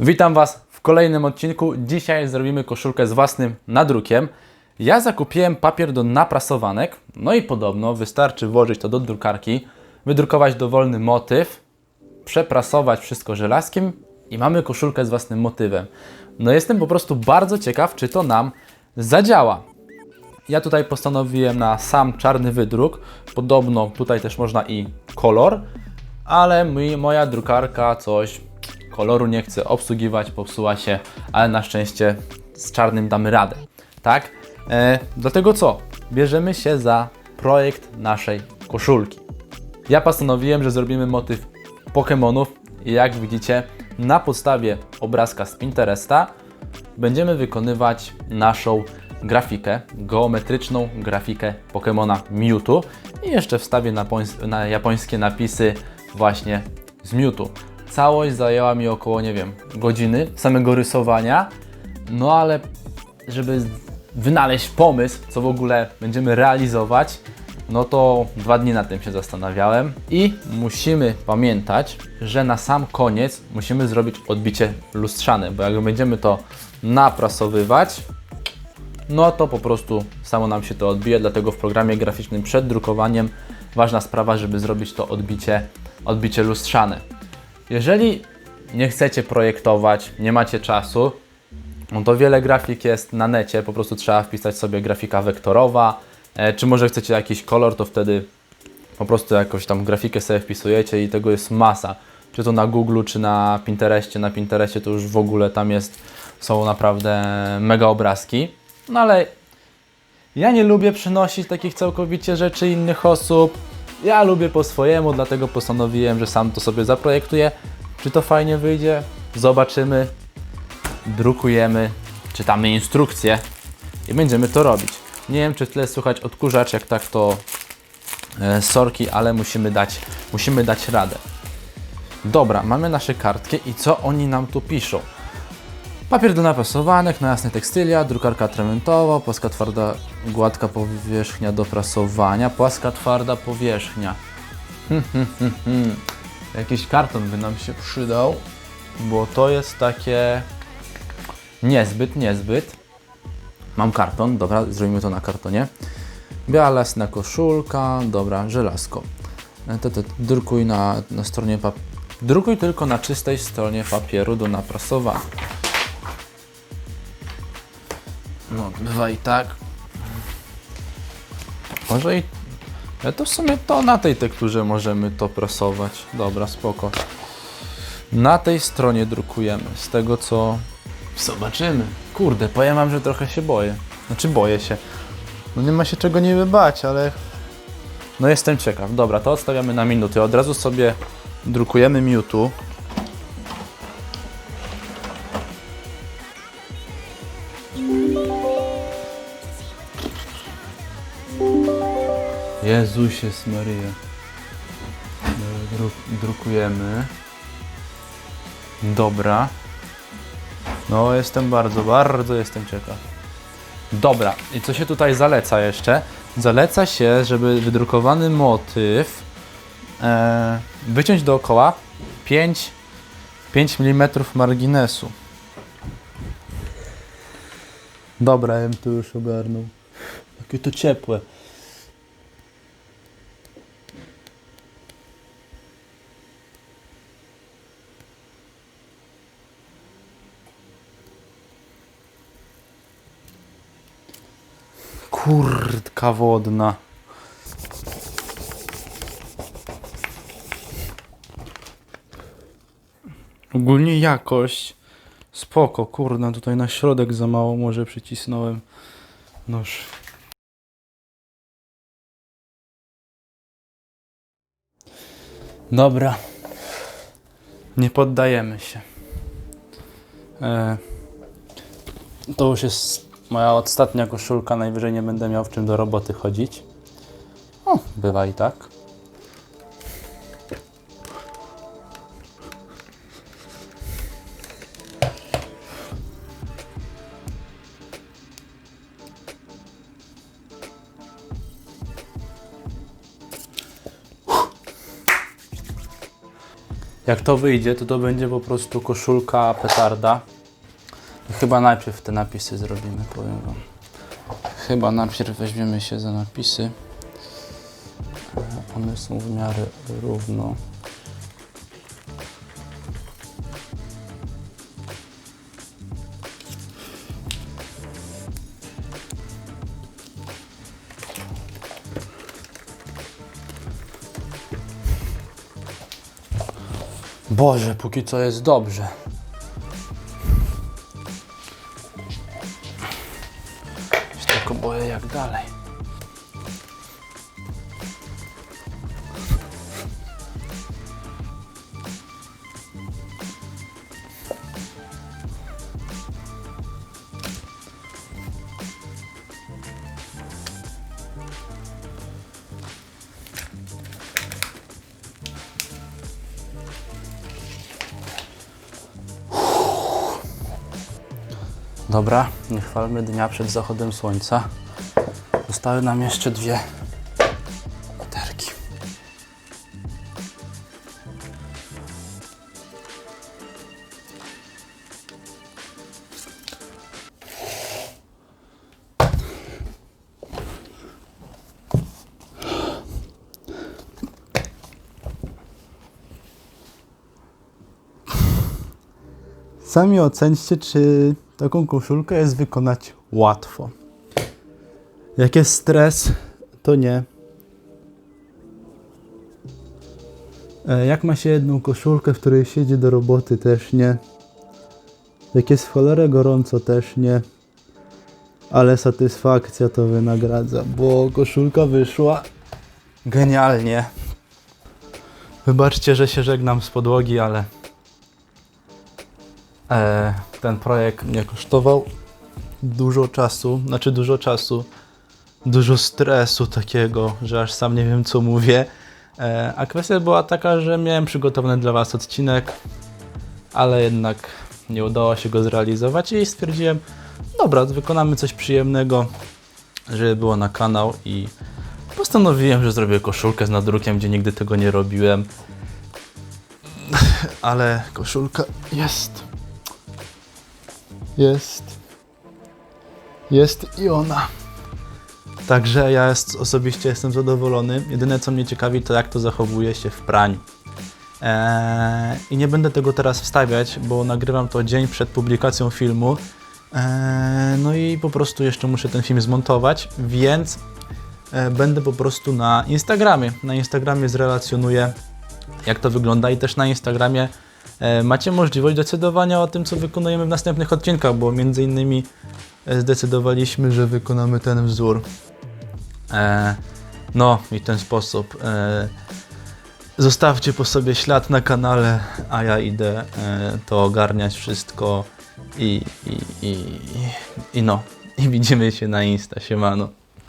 Witam Was w kolejnym odcinku. Dzisiaj zrobimy koszulkę z własnym nadrukiem. Ja zakupiłem papier do naprasowanek, no i podobno wystarczy włożyć to do drukarki, wydrukować dowolny motyw, przeprasować wszystko żelazkiem i mamy koszulkę z własnym motywem. No jestem po prostu bardzo ciekaw, czy to nam zadziała. Ja tutaj postanowiłem na sam czarny wydruk. Podobno tutaj też można i kolor, ale mi, moja drukarka coś koloru nie chce obsługiwać, popsuła się, ale na szczęście z czarnym damy radę. Tak? E, dlatego co? Bierzemy się za projekt naszej koszulki. Ja postanowiłem, że zrobimy motyw Pokémonów i jak widzicie, na podstawie obrazka z Pinteresta będziemy wykonywać naszą grafikę, geometryczną grafikę Pokémona Mewtwo i jeszcze wstawię na, na japońskie napisy właśnie z Mewtwo. Całość zajęła mi około, nie wiem, godziny samego rysowania, no ale żeby wynaleźć pomysł, co w ogóle będziemy realizować, no to dwa dni nad tym się zastanawiałem i musimy pamiętać, że na sam koniec musimy zrobić odbicie lustrzane, bo jak będziemy to naprasowywać, no to po prostu samo nam się to odbije, dlatego w programie graficznym przed drukowaniem ważna sprawa, żeby zrobić to odbicie, odbicie lustrzane. Jeżeli nie chcecie projektować, nie macie czasu, no to wiele grafik jest na necie, po prostu trzeba wpisać sobie grafika wektorowa, e, czy może chcecie jakiś kolor, to wtedy po prostu jakąś tam grafikę sobie wpisujecie i tego jest masa. Czy to na Google, czy na Pinterestie. Na Pinterestie to już w ogóle tam jest, są naprawdę mega obrazki. No ale ja nie lubię przynosić takich całkowicie rzeczy innych osób. Ja lubię po swojemu, dlatego postanowiłem, że sam to sobie zaprojektuję. Czy to fajnie wyjdzie? Zobaczymy. Drukujemy, czytamy instrukcje i będziemy to robić. Nie wiem, czy tyle słychać odkurzacz, jak tak to e, sorki, ale musimy dać, musimy dać radę. Dobra, mamy nasze kartki i co oni nam tu piszą? Papier do naprasowanych, na jasne tekstylia, drukarka atramentowa, płaska twarda, gładka powierzchnia do prasowania, płaska twarda powierzchnia. Hmm, hmm, hmm, hmm. Jakiś karton by nam się przydał, bo to jest takie niezbyt, niezbyt. Mam karton, dobra, zrobimy to na kartonie. Biała lasna koszulka, dobra, żelazko. E, To, to, drukuj na, na stronie Drukuj tylko na czystej stronie papieru do naprasowania. Bywa i tak. Może i... Ale to w sumie to na tej tekturze możemy to prasować. Dobra, spoko. Na tej stronie drukujemy. Z tego co... Zobaczymy. Kurde, powiem wam, że trochę się boję. Znaczy boję się. No nie ma się czego niby bać, ale... No jestem ciekaw. Dobra, to odstawiamy na minuty. Od razu sobie drukujemy Mewtwo. Jezusie Maryja. Dru drukujemy. Dobra. No, jestem bardzo, bardzo jestem ciekaw. Dobra, i co się tutaj zaleca jeszcze? Zaleca się, żeby wydrukowany motyw e, wyciąć dookoła 5, 5 mm marginesu. Dobra, ja bym to już ogarnął. Jakie to ciepłe. Kurtka wodna. Ogólnie jakość spoko, kurna, tutaj na środek za mało może przycisnąłem nóż. Dobra. Nie poddajemy się. E, to już jest moja ostatnia koszulka, najwyżej nie będę miał w czym do roboty chodzić. O, bywa i tak. Jak to wyjdzie, to to będzie po prostu koszulka petarda. Chyba najpierw te napisy zrobimy, powiem Wam. Chyba najpierw weźmiemy się za napisy. E, One są w miarę równo. Boże, póki co jest dobrze. Jak dalej. Dobra, nie chwalmy dnia przed zachodem słońca. Zostały nam jeszcze dwie literki. Sami ocencie, czy taką koszulkę jest wykonać łatwo. Jak jest stres, to nie. E, Jak ma się jedną koszulkę, w której siedzi do roboty, też nie. Jak jest cholerę gorąco, też nie. Ale satysfakcja to wynagradza, bo koszulka wyszła genialnie. Wybaczcie, że się żegnam z podłogi, ale E, ten projekt mnie kosztował dużo czasu, znaczy dużo czasu, dużo stresu takiego, że aż sam nie wiem co mówię. E, a kwestia była taka, że miałem przygotowany dla Was odcinek, ale jednak nie udało się go zrealizować i stwierdziłem, dobra, wykonamy coś przyjemnego, żeby było na kanał i postanowiłem, że zrobię koszulkę z nadrukiem, gdzie nigdy tego nie robiłem. Ale koszulka jest. Jest. Jest i ona. Także ja jest, osobiście jestem zadowolony. Jedyne co mnie ciekawi to jak to zachowuje się w praniu. Eee, I nie będę tego teraz wstawiać, bo nagrywam to dzień przed publikacją filmu. Eee, no i po prostu jeszcze muszę ten film zmontować, więc e, będę po prostu na Instagramie. Na Instagramie zrelacjonuję jak to wygląda i też na Instagramie e, macie możliwość decydowania o tym, co wykonujemy w następnych odcinkach, bo między innymi e, zdecydowaliśmy, że wykonamy ten wzór. E, no i w ten sposób. E, zostawcie po sobie ślad na kanale, a ja idę e, to ogarniać wszystko i, i, i, i no. I widzimy się na Insta, siemano.